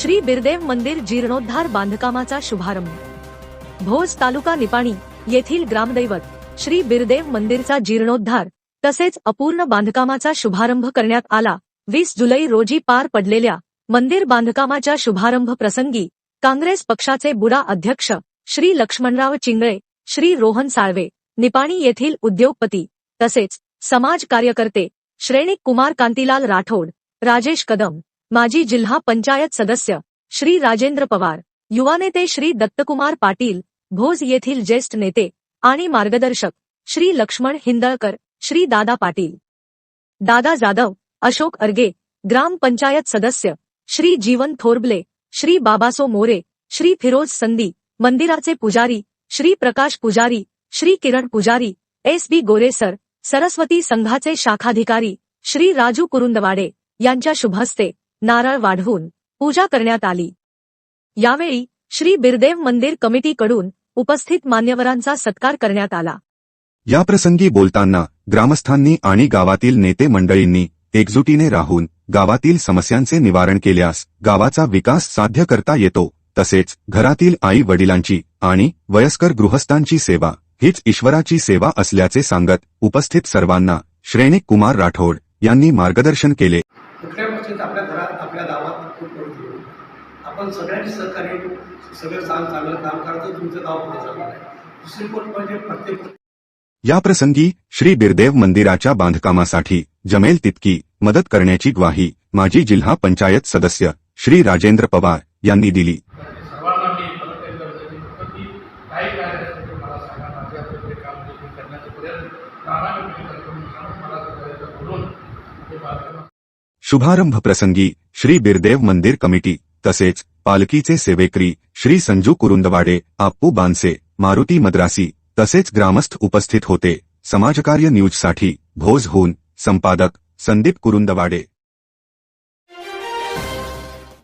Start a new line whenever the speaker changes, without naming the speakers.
श्री बिरदेव मंदिर जीर्णोद्धार बांधकामाचा शुभारंभ. भोज तालुका निपाणी येथील ग्रामदैवत श्री बिरदेव मंदिरचा जीर्णोद्धार तसेच अपूर्ण बांधकामाचा शुभारंभ करण्यात आला. वीस जुलै रोजी पार पडलेल्या मंदिर बांधकामाच्या शुभारंभ प्रसंगी काँग्रेस पक्षाचे बुडा अध्यक्ष श्री लक्ष्मणराव चिंगळे श्री रोहन साळवे निपाणी येथील उद्योगपती तसेच समाज कार्यकर्ते श्रेणिक कुमार कांतीलाल राठोड राजेश कदम माजी जिल्हा पंचायत सदस्य श्री राजेंद्र पवार. युवा नेते श्री दत्तकुमार पाटील भोज येथील ज्येष्ठ नेते आणि मार्गदर्शक श्री लक्ष्मण हिंदळकर श्री दादा पाटील. दादा जाधव अशोक अर्गे ग्रामपंचायत सदस्य श्री जीवन थोरबले श्री बाबासो मोरे श्री फिरोज संदी मंदिराचे पुजारी श्री प्रकाश पुजारी श्री किरण पुजारी एस बी गोरेसर सरस्वती संघाचे शाखाधिकारी श्री राजू कुरुंदवाडे यांच्या शुभहस्ते नारळ वाढवून पूजा करण्यात आली. यावेळी श्री बिरदेव मंदिर कमिटीकडून उपस्थित मान्यवरांचा सत्कार करण्यात आला.
या प्रसंगी बोलताना ग्रामस्थांनी आणि गावातील नेते मंडळींनी एकजुटीने राहून गावातील समस्यांचे निवारण केल्यास गावाचा विकास साध्य करता येतो तसेच घरातील आई वडिलांची आणि वयस्कर गृहस्थांची सेवा हीच ईश्वराची सेवा असल्याचे सांगत उपस्थित सर्वांना श्रेणिक कुमार राठोड यांनी मार्गदर्शन केले.
कुठल्या गोष्टीत आपल्या घरात आपल्या गावात खूप करून घेऊ आपण सगळ्यांनी सहकार्य सगळं चांग चांगलं काम करतो तुमचं गाव पुढे जाणार आहे. दुसरी गोष्ट म्हणजे प्रत्येक
याप्रसंगी श्री बिरदेव मंदिराच्या बांधकामासाठी जमेल तितकी मदत करण्याची ग्वाही माजी जिल्हा पंचायत सदस्य श्री राजेंद्र पवार यांनी दिली.
सर्वांना
शुभारंभ प्रसंगी श्री बिरदेव मंदिर कमिटी तसेच पालखीचे सेवेकरी श्री संजू कुरुंदवाडे आप्पू बानसे मारुती मद्रासी तसेच ग्रामस्थ उपस्थित होते. समाजकार्य न्यूजसाठी भोजहून संपादक संदीप कुरुंदवाडे.